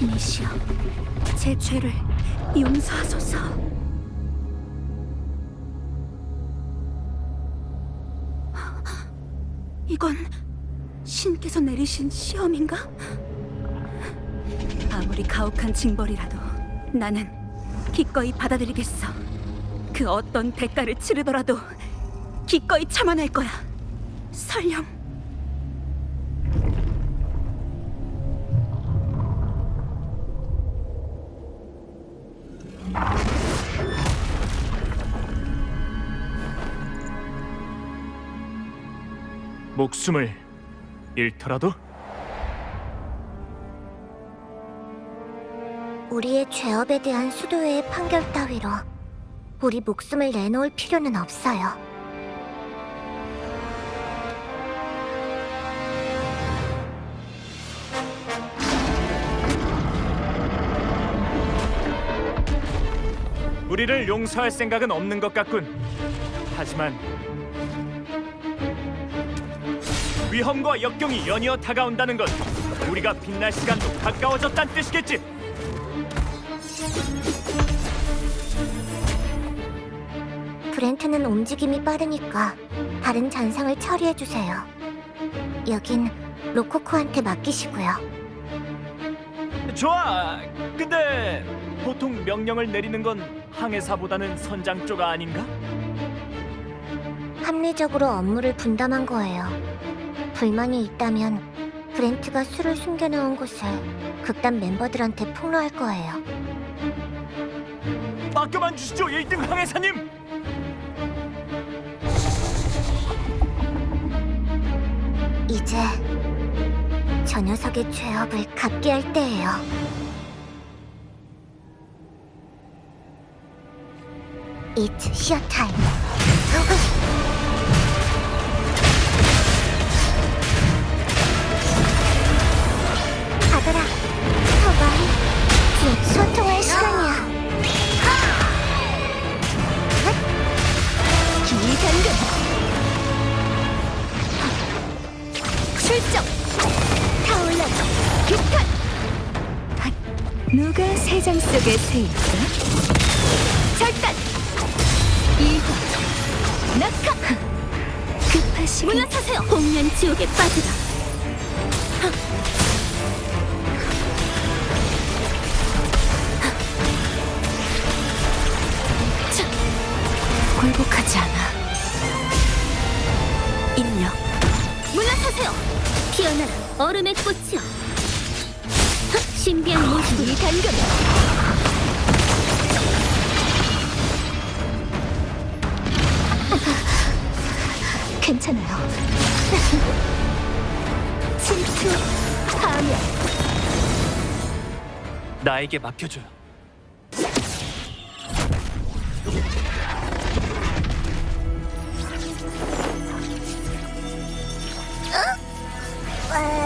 신이시여, 제 죄를 용서하소서. 이건 신께서 내리신 시험인가? 아무리 가혹한 징벌이라도 나는 기꺼이 받아들이겠어. 그 어떤 대가를 치르더라도 기꺼이 참아낼 거야. 설령 목숨을 잃더라도 우리의 죄업에 대한 수도회의 판결 따위로 우리 목숨을 내놓을 필요는 없어요. 우리를 용서할 생각은 없는 것 같군. 하지만 위험과 역경이 연이어 다가온다는 건 우리가 빛날 시간도 가까워졌다는 뜻이겠지. 브렌트는 움직임이 빠르니까 다른 잔상을 처리해 주세요. 여긴 로코코한테 맡기시고요. 좋아. 근데 보통 명령을 내리는 건 항해사보다는 선장 쪽 아닌가? 합리적으로 업무를 분담한 거예요. 불만이 있다면 브렌트가 술을 숨겨놓은 곳을 극단 멤버들한테 폭로할 거예요. 맡겨만 주시죠, 1등 항해사님. 이제 저 녀석의 죄업을 갚게 할 때예요. It's your time. 누가 세장 속의 새일까? 절단. 이화 낙하 급하시게 물러서세요. 복면 지옥에 빠지라 자, 굴복하지 않아 인력 물러서세요. 피어나라 얼음의 꽃이여 헉, 신비한 모습이 단검. 괜찮아요. 침투 파멸. 나에게 맡겨줘요. 어? 와.